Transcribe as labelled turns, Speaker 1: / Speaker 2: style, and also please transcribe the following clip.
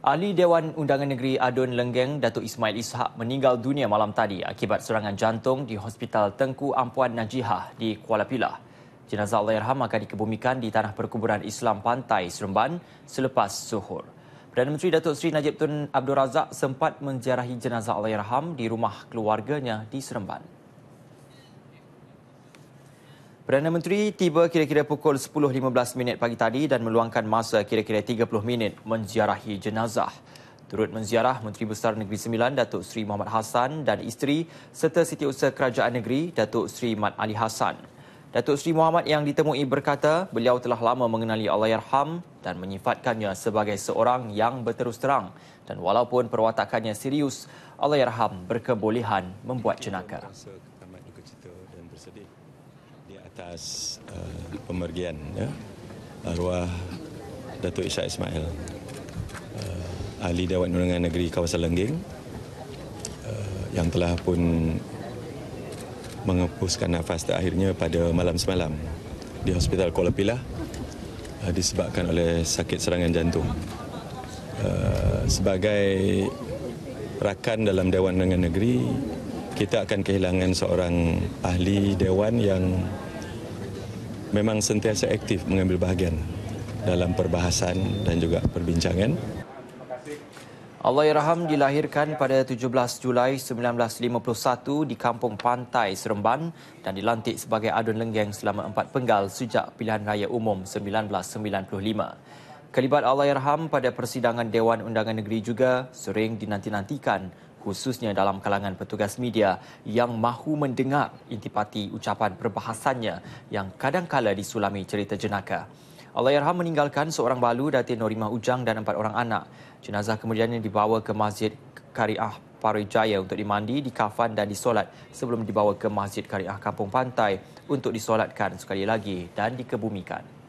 Speaker 1: Ahli Dewan Undangan Negeri Adun Lenggeng, Datuk Ismail Ishak meninggal dunia malam tadi akibat serangan jantung di Hospital Tengku Ampuan Najihah di Kuala Pilah. Jenazah Allahyarham akan dikebumikan di Tanah Perkuburan Islam Pantai Seremban selepas zuhur. Perdana Menteri Datuk Seri Najib Tun Abdul Razak sempat menziarahi jenazah Allahyarham di rumah keluarganya di Seremban. Perdana Menteri tiba kira-kira pukul 10.15 minit pagi tadi dan meluangkan masa kira-kira 30 minit menziarahi jenazah. Turut menziarah Menteri Besar Negeri Sembilan Datuk Seri Muhammad Hassan dan isteri serta Setiausaha Kerajaan Negeri Datuk Seri Mat Ali Hassan. Datuk Seri Muhammad yang ditemui berkata beliau telah lama mengenali Allahyarham dan menyifatkannya sebagai seorang yang berterus terang dan walaupun perwatakannya serius, Allahyarham berkebolehan membuat jenaka
Speaker 2: di atas uh, pemergian ya, arwah Datuk Ishak Ismail. Uh, ahli Dewan Undangan Negeri Kawasan Lengging. Uh, yang telah pun mengepuskan nafas terakhirnya pada malam semalam di Hospital Kuala Pilah uh, disebabkan oleh sakit serangan jantung. Uh, sebagai rakan dalam Dewan Undangan Negeri, kita akan kehilangan seorang ahli dewan yang memang sentiasa aktif mengambil bahagian dalam perbahasan dan juga perbincangan.
Speaker 1: Allahyarham dilahirkan pada 17 Julai 1951 di Kampung Pantai Seremban dan dilantik sebagai adun lenggeng selama empat penggal sejak pilihan raya umum 1995. Kelibat Allahyarham pada persidangan Dewan Undangan Negeri juga sering dinanti-nantikan khususnya dalam kalangan petugas media yang mahu mendengar intipati ucapan perbahasannya yang kadang-kala disulami cerita jenaka. Allahyarham meninggalkan seorang balu Datin Norimah Ujang dan empat orang anak. Jenazah kemudian dibawa ke Masjid Kariah Parijaya untuk dimandi, dikafan dan disolat sebelum dibawa ke Masjid Kariah Kampung Pantai untuk disolatkan sekali lagi dan dikebumikan.